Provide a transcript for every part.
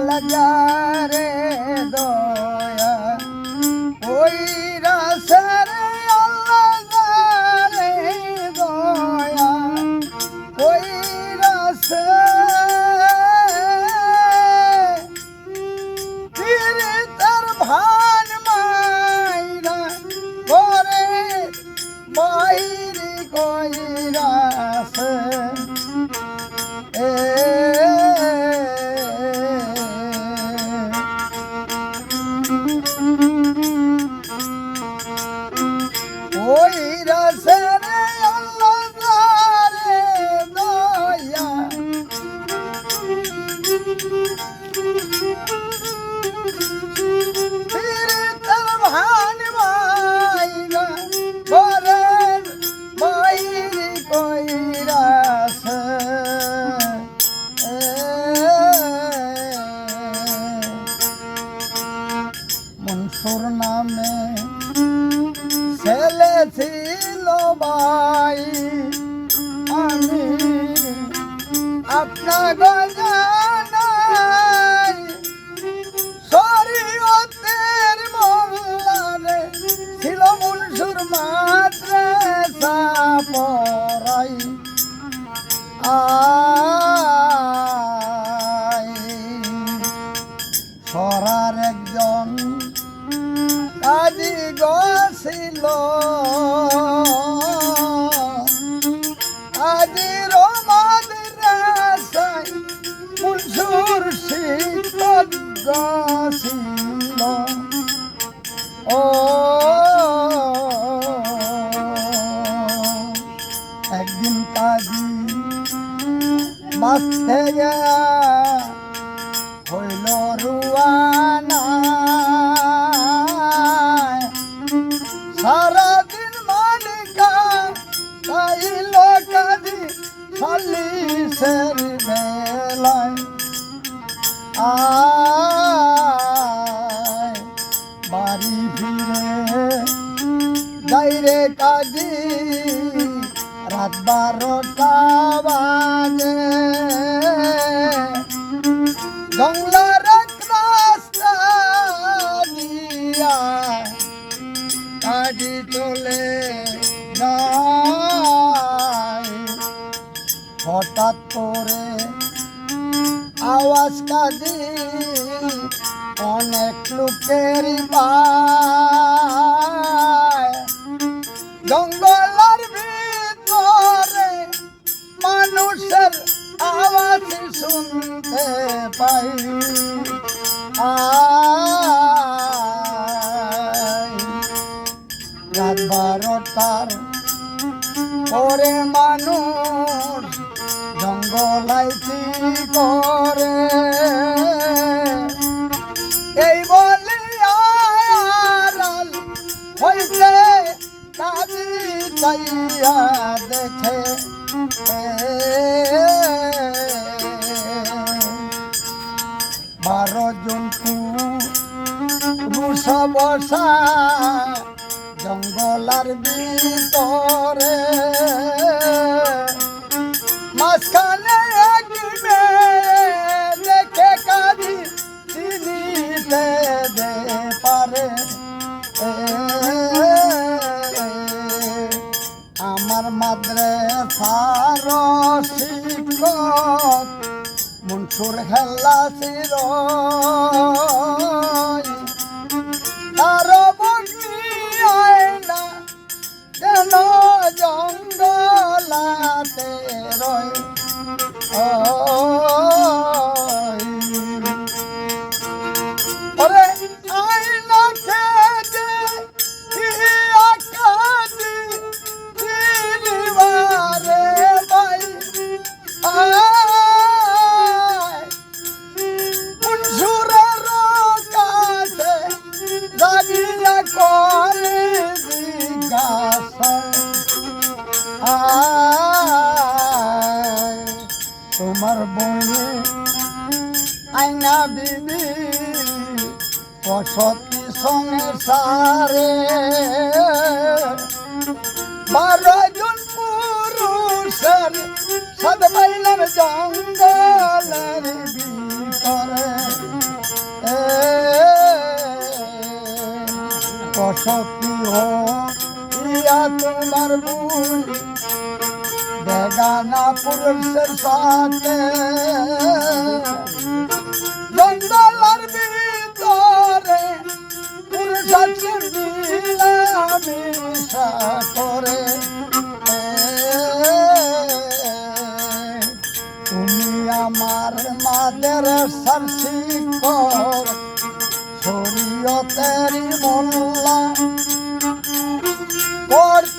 আলগারে দয়া চল্লিশের বেলায় আয় বাড়ি ফিরে যাইরে কাজী রাত বারোটা আওয়াজ কাজি অনেক লোকের জঙ্গলের ভিতরে মানুষের আওয়াজ শুনতে পাই। রাত বারোটার পরে মানুষ জঙ্গলাইতি করে। চাইয়া দেখে। বারো জন পুরুষ বসা জঙ্গলার ভিতরে। মনসুর খেলা ছিল। তোমার বনে আইনা বিবি অসতি সংসারে বারজন পুরুষের সাদ বাইলার জঙ্গলের ভিতরে। অসতি হইয়া তোমার বুড়ি বেগানা পুরুষের সাথে। জঙ্গলার ভিতরে পুরুষের মিলামিশা করে। তুমি আমার মাদের শিক্ষক শরীয়তের মোল্লা। করতে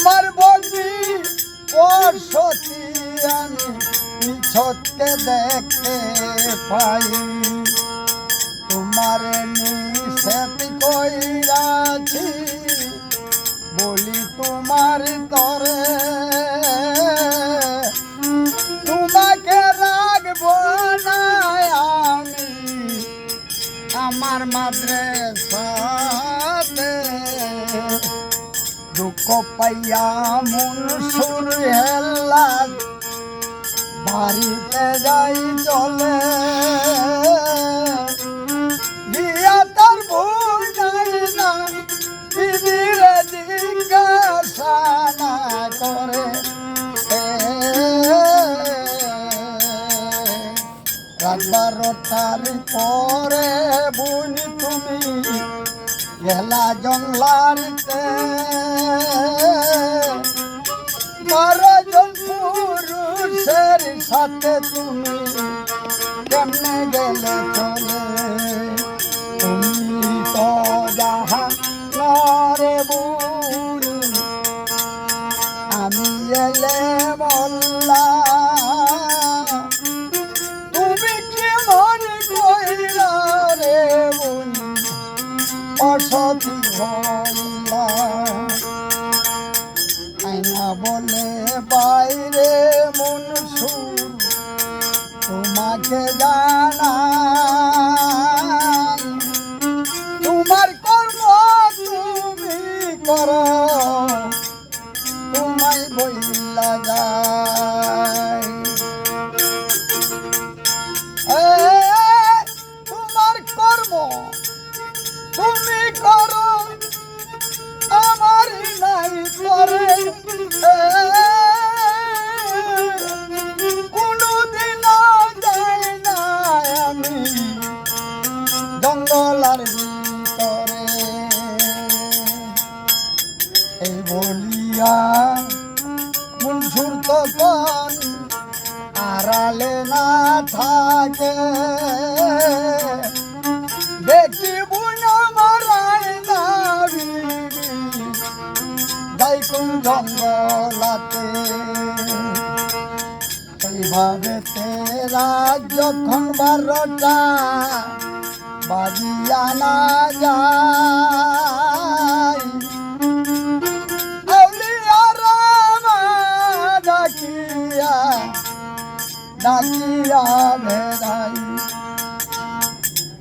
তোমার বলি ও সতী আমি নিছকে দেখতে পাই। তোমার নিষেধ কইরাছি, বলি তোমার তরে তোমাকে রাখব না আমি আমার মাদ্রাসাতে। দুঃখ পাইয়া মন সুর হেল্লা বাড়িতে যাই চলে। বারোটার পরে বুনি তুমি গেলা জংলারিতে বারোজন পুরুষের সাথে তুমি কেমনে গেলে চলে? তুমি তো যাহা নরে বুনি আমি এলে বললা, তুমি কি মনে কইলা রে বলি অসতি হল্লা বলে বাইরে মন সুর তোমাকে জানা তোমার কর্ম তুমি করো এইভাবে তেরা যখন বারোটা বাজিয়া না যায়। ডাকিয়া ডাকিয়া বেড়াই।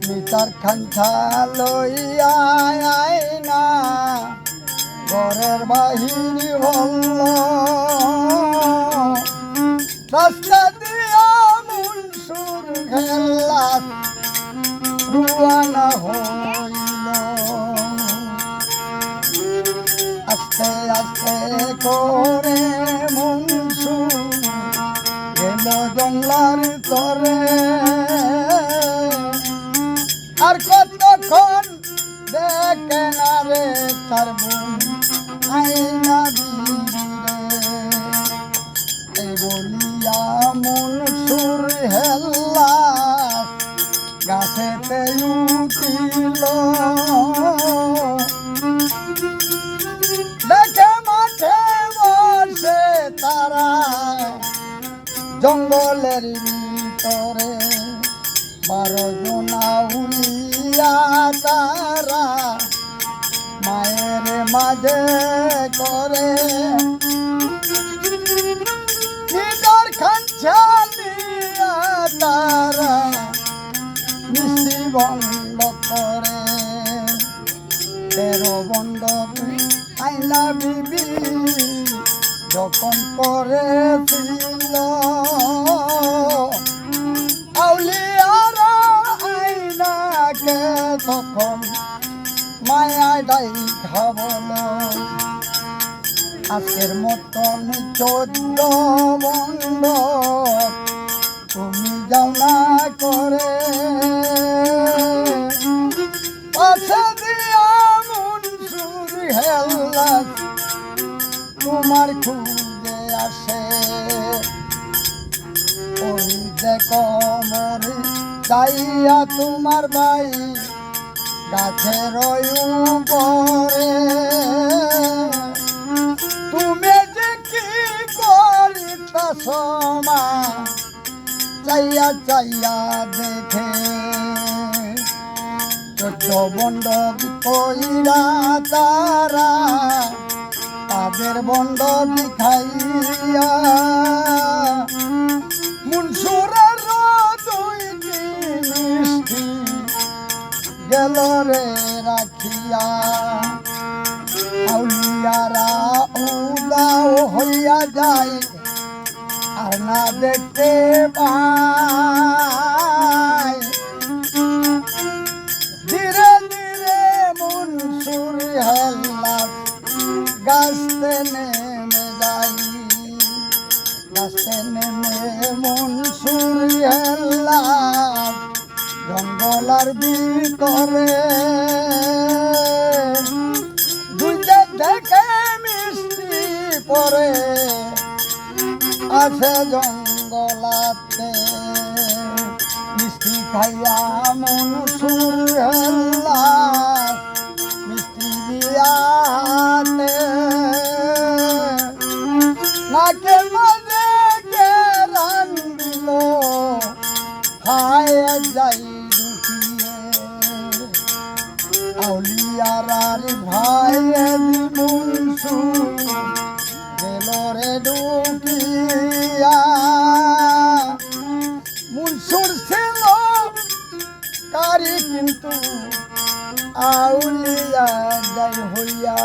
মিতার খাঞ্চা লইয়া আইনা ঘরের বাহির হল রাস্তা দিয়া মুনসুর খেলা রুয়ানা হইল। আস্তে আস্তে করে মুনসুর জংলার তরে। আর কতক্ষণ দেখে না রে তার বোন আইনা বলিয়া মন সুর হেল্লা, গাছেতে উঠিল। দেখে মাঠে বসে তারা জঙ্গলের ভিতরে, বারো জনা উলিয়া তারা মায়ের মাঝে করে। দিয়া তারা মিষ্টি বন্ধ করে। তেরো বন্ধ আইলা বিবি যখন করেছিল, আউলিয়ারা আইনাকে তখন মায়া ডাই খাবল আজকের মতন চোদ্দ বন্ধ। তুমি যাও না করে। তোমার খুঁজে আসে। ওই দেখো মরে যাইয়া তোমার ভাই গাছের উপরে। করিতাছ মা চাইয়া চাইয়া দেখে। চোদ্দ বন্ড কইরা তারা, তাদের বন্ড দেখাইয়া। মুনসুরের দুইটি মিষ্টি গেল রে রাখিয়া। আউলিয়ারা উদাও হইয়া যায় না দেখতে পায় ধীরে ধীরে মন সুর হেল্লা গাছতে নেমে যাই গাছতে নেমে মন সুর হেল্লা জঙ্গলার ভিতরে আছে জঙ্গলাতে মিষ্টি খাইয়া মন সুর মিষ্টি দিয়াতে নাকে মাঝে কে রান দিল। যাই দুটিয়ে আউলিয়ারার ভাই কিন্তু আউলিয়া যাই হইয়া